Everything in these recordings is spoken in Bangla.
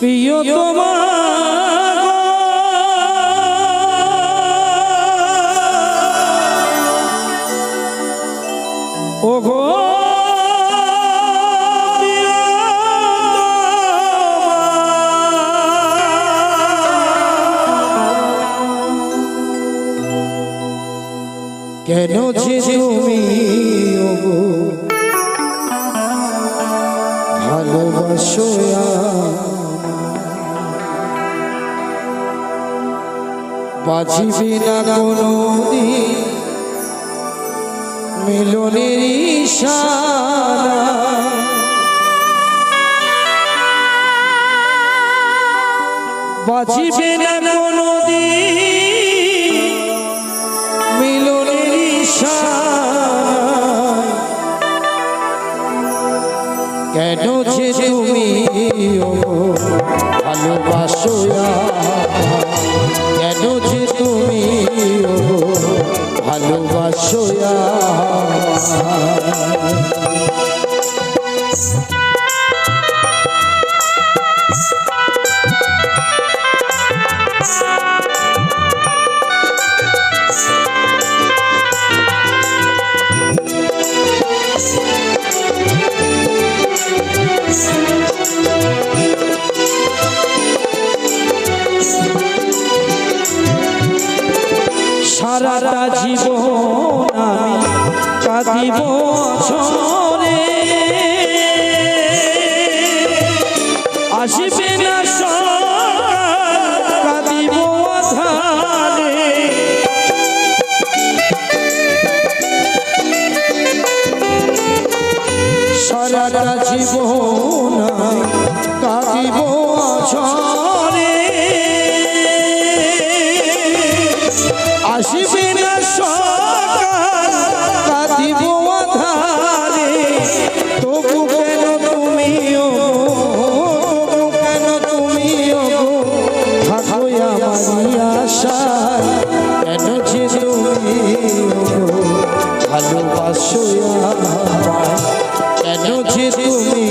প্রিয় তোমার ও গো প্রিয় তোমার। কেন যে তুমি ও ভালোবাসো বাঁচিবি না কোনো মিলনের ইশারা। বাঁচিবে না কোনো মিলনের কেন যে তুমি ভালোবাসো কেন যে সারাটা জীবন আমি কাঁদিব ছরে আসবে না কাঁদিব সারাটা জীবন ভালোবাসো কেন যে তুমিও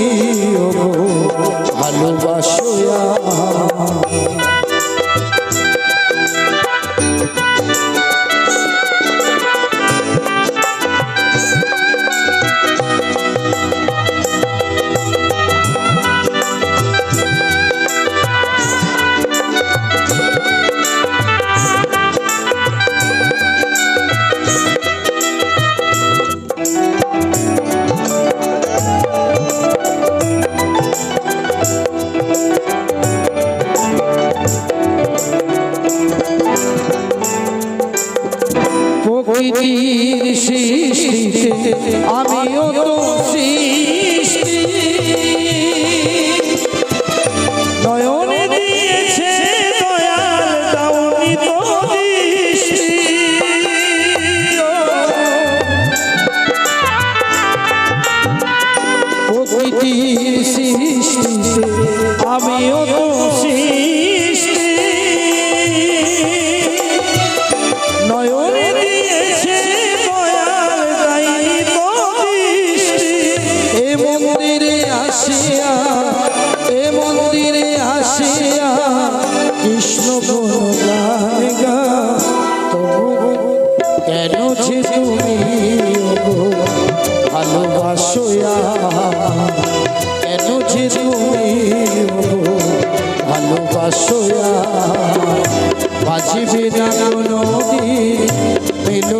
Amen. কৃষ্ণ গা তবু কেন যে তুমি ভালোবাসো কেন যে তুমি ভালোবাসো বাজিবে না কোনো দিন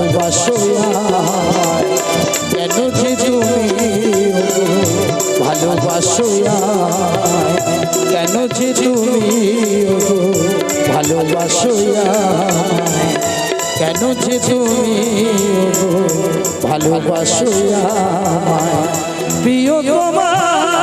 ভালোবাসো? কেন যে তুমি ভালোবাসো? কেন যে তুমি ভালোবাসো? কেন যে তুমি ভালোবাসো? প্রিয় তোমার